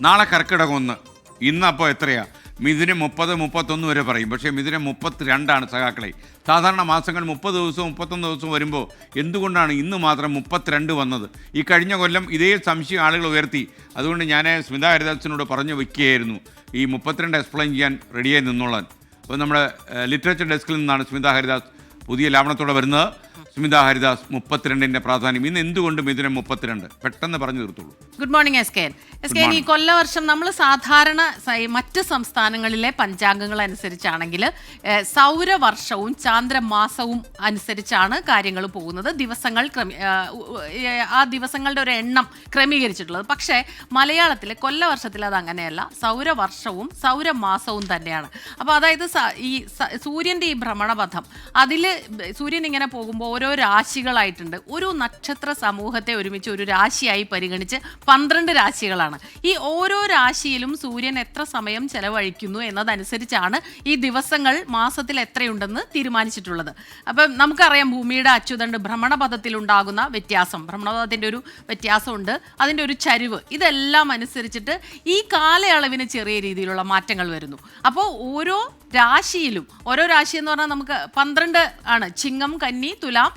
നാളെ കർക്കിടകം ഒന്ന്. ഇന്നപ്പോൾ എത്രയാ? മിഥുനം മുപ്പത് മുപ്പത്തൊന്ന് വരെ പറയും. പക്ഷേ മിഥുനം മുപ്പത്തിരണ്ടാണ് സഖാക്കളെ. സാധാരണ മാസങ്ങൾ മുപ്പത് ദിവസവും മുപ്പത്തൊന്ന് ദിവസവും വരുമ്പോൾ എന്തുകൊണ്ടാണ് ഇന്ന് മാത്രം മുപ്പത്തിരണ്ട് വന്നത്? ഈ കഴിഞ്ഞ കൊല്ലം ഇതേ സംശയം ആളുകൾ ഉയർത്തി. അതുകൊണ്ട് ഞാൻ സ്മിത ഹരിദാസിനോട് പറഞ്ഞു വയ്ക്കുകയായിരുന്നു ഈ മുപ്പത്തിരണ്ട് എക്സ്പ്ലെയിൻ ചെയ്യാൻ റെഡിയായി നിന്നോളാൻ. അപ്പോൾ നമ്മുടെ ലിറ്ററേച്ചർ ഡെസ്കിൽ നിന്നാണ് സ്മിത ഹരിദാസ് പുതിയ ലാവണത്തോടെ വരുന്നത്. സ്മിത ഹരിദാസ് മുപ്പത്തിരണ്ടിന്റെ പ്രാധാന്യം. ഇന്ന് എന്തുകൊണ്ട് മിഥുനം മുപ്പത്തിരണ്ട്? പെട്ടെന്ന് പറഞ്ഞു തീർത്തുള്ളൂ good morning S K S K ഈ കൊല്ലവർഷം നമ്മൾ സാധാരണ മറ്റ് സംസ്ഥാനങ്ങളിലെ പഞ്ചാംഗങ്ങൾ അനുസരിച്ചാണെങ്കിൽ സൗരവർഷവും ചാന്ദ്രമാസവും അനുസരിച്ചാണ് കാര്യങ്ങൾ പോകുന്നത്. ദിവസങ്ങൾ ക്രമീ ആ ദിവസങ്ങളുടെ ഒരു എണ്ണം ക്രമീകരിച്ചിട്ടുള്ളത്. പക്ഷേ മലയാളത്തിലെ കൊല്ലവർഷത്തിൽ അത് അങ്ങനെയല്ല. സൗരവർഷവും സൗരമാസവും തന്നെയാണ്. അപ്പോൾ അതായത് ഈ സൂര്യന്റെ ഈ ഭ്രമണപഥം അതിൽ സൂര്യൻ ഇങ്ങനെ പോകുമ്പോൾ ഓരോ രാശികളായിട്ടുണ്ട്. ഒരു നക്ഷത്ര സമൂഹത്തെ ഒരുമിച്ച് ഒരു രാശിയായി പരിഗണിച്ച് പന്ത്രണ്ട് രാശികളാണ്. ഈ ഓരോ രാശിയിലും സൂര്യൻ എത്ര സമയം ചെലവഴിക്കുന്നു എന്നതനുസരിച്ചാണ് ഈ ദിവസങ്ങൾ മാസത്തിൽ എത്രയുണ്ടെന്ന് തീരുമാനിച്ചിട്ടുള്ളത്. അപ്പം നമുക്കറിയാം ഭൂമിയുടെ അച്യുതണ്ട് ഭ്രമണപഥത്തിൽ ഉണ്ടാകുന്ന വ്യത്യാസം. ഭ്രമണപഥത്തിന്റെ ഒരു വ്യത്യാസമുണ്ട്. അതിന്റെ ഒരു ചരിവ്. ഇതെല്ലാം അനുസരിച്ചിട്ട് ഈ കാലയളവിന് ചെറിയ രീതിയിലുള്ള മാറ്റങ്ങൾ വരുന്നു. അപ്പോൾ ഓരോ രാശിയിലും ഓരോ രാശി എന്ന് പറഞ്ഞാൽ നമുക്ക് പന്ത്രണ്ട് ആണ്. ചിങ്ങം കന്നി തുലാം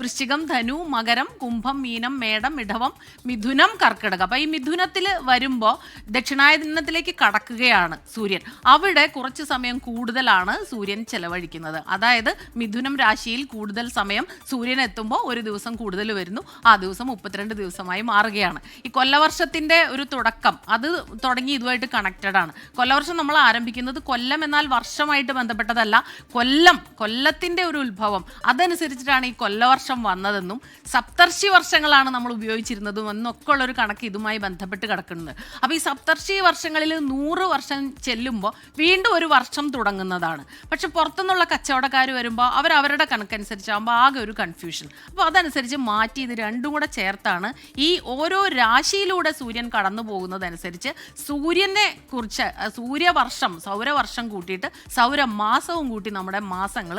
വൃശ്ചികം ധനു മകരം കുംഭം മീനം മേടം ഇടവം മിഥുനം കർക്കിടകം. അപ്പം ഈ മിഥുനത്തിൽ വരുമ്പോൾ ദക്ഷിണായനത്തിലേക്ക് കടക്കുകയാണ് സൂര്യൻ. അവിടെ കുറച്ച് സമയം കൂടുതലാണ് സൂര്യൻ ചെലവഴിക്കുന്നത്. അതായത് മിഥുനം രാശിയിൽ കൂടുതൽ സമയം സൂര്യൻ എത്തുമ്പോൾ ഒരു ദിവസം കൂടുതൽ വരുന്നു. ആ ദിവസം മുപ്പത്തിരണ്ട് ദിവസമായി മാറുകയാണ്. ഈ കൊല്ലവർഷത്തിന്റെ ഒരു തുടക്കം അത് തുടങ്ങി ഇതുമായിട്ട് കണക്റ്റഡ് ആണ്. കൊല്ലവർഷം നമ്മൾ ആരംഭിക്കുന്നത് കൊല്ലം എന്നാൽ വർഷമായിട്ട് ബന്ധപ്പെട്ടതല്ല കൊല്ലം കൊല്ലത്തിന്റെ ഒരു ഉത്ഭവം. അതനുസരിച്ചിട്ടാണ് ഈ കൊല്ലവർഷം വന്നതെന്നും സപ്തർഷി വർഷങ്ങളാണ് നമ്മൾ ഉപയോഗിച്ചിരുന്നതും എന്നൊക്കെ ഉള്ളൊരു കണക്ക് ഇതുമായി ബന്ധപ്പെട്ട് കിടക്കുന്നത്. അപ്പോൾ ഈ സപ്തർഷി വർഷങ്ങളിൽ നൂറ് വർഷം ചെല്ലുമ്പോൾ വീണ്ടും ഒരു വർഷം തുടങ്ങുന്നതാണ്. പക്ഷെ പുറത്തുനിന്നുള്ള കച്ചവടക്കാർ വരുമ്പോൾ അവർ അവരുടെ കണക്കനുസരിച്ചാകുമ്പോൾ ആകെ ഒരു കൺഫ്യൂഷൻ അപ്പോൾ അതനുസരിച്ച് മാറ്റി ഇത് രണ്ടും കൂടെ ചേർത്താണ് ഈ ഓരോ രാശിയിലൂടെ സൂര്യൻ കടന്നു പോകുന്നതനുസരിച്ച് സൂര്യനെ കുറിച്ച് സൂര്യവർഷം സൗരവർഷം കൂട്ടിയിട്ട് സൗരമാസവും കൂട്ടി നമ്മുടെ മാസങ്ങൾ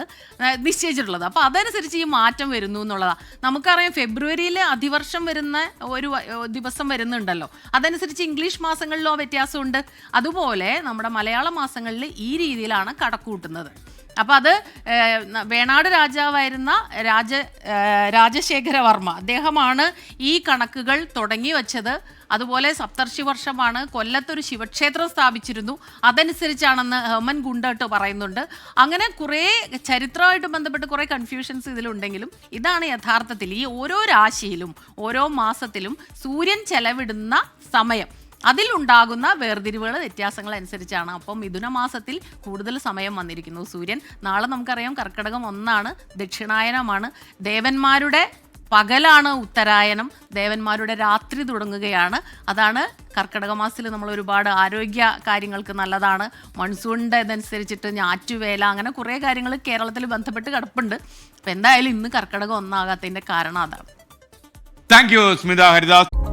നിശ്ചയിച്ചിട്ടുള്ളത്. അപ്പോൾ അതനുസരിച്ച് ഈ മാറ്റം വരുന്നു എന്നുള്ളതാണ് നമുക്കറിയാം ഫെബ്രുവരിയിൽ അതിവർഷം വരുന്ന ഒരു ദിവസം വരുന്നുണ്ടല്ലോ. അതനുസരിച്ച് ഇംഗ്ലീഷ് മാസങ്ങളിലോ വ്യത്യാസമുണ്ട്. അതുപോലെ നമ്മുടെ മലയാള മാസങ്ങളിൽ ഈ രീതിയിലാണ് കടക്കൂട്ടുന്നത്. അപ്പം അത് വേണാട് രാജാവായിരുന്ന രാജ രാജശേഖര വർമ്മ. അദ്ദേഹമാണ് ഈ കണക്കുകൾ തുടങ്ങി വച്ചത്. അതുപോലെ സപ്തർഷി വർഷമാണ് കൊല്ലത്തൊരു ശിവക്ഷേത്രം സ്ഥാപിച്ചിരുന്നു. അതനുസരിച്ചാണെന്ന് ഹെമൻ ഗുണ്ടട്ട് പറയുന്നുണ്ട്. അങ്ങനെ കുറേ ചരിത്രമായിട്ട് ബന്ധപ്പെട്ട് കുറേ കൺഫ്യൂഷൻസ് ഇതിലുണ്ടെങ്കിലും ഇതാണ് യഥാർത്ഥത്തിൽ ഈ ഓരോ രാശിയിലും ഓരോ മാസത്തിലും സൂര്യൻ ചെലവിടുന്ന സമയം. അതിലുണ്ടാകുന്ന വേർതിരിവുകൾ വ്യത്യാസങ്ങൾ അനുസരിച്ചാണ്. അപ്പം മിഥുന മാസത്തിൽ കൂടുതൽ സമയം വന്നിരിക്കുന്നു. സൂര്യൻ നാളെ നമുക്കറിയാം കർക്കിടകം ഒന്നാണ് ദക്ഷിണായനമാണ്. ദേവന്മാരുടെ പകലാണ് ഉത്തരായനം. ദേവന്മാരുടെ രാത്രി തുടങ്ങുകയാണ്. അതാണ് കർക്കിടക മാസത്തിൽ നമ്മൾ ഒരുപാട് ആരോഗ്യ കാര്യങ്ങൾക്ക് നല്ലതാണ്. മൺസൂണിന്റെ ഇതനുസരിച്ചിട്ട് ഞാറ്റുവേല അങ്ങനെ കുറേ കാര്യങ്ങൾ കേരളത്തിൽ ബന്ധപ്പെട്ട് കിടപ്പുണ്ട്. അപ്പം എന്തായാലും ഇന്ന് കർക്കിടകം ഒന്നാകാത്തതിന്റെ കാരണം അതാണ്. Thank you Smitha Haridas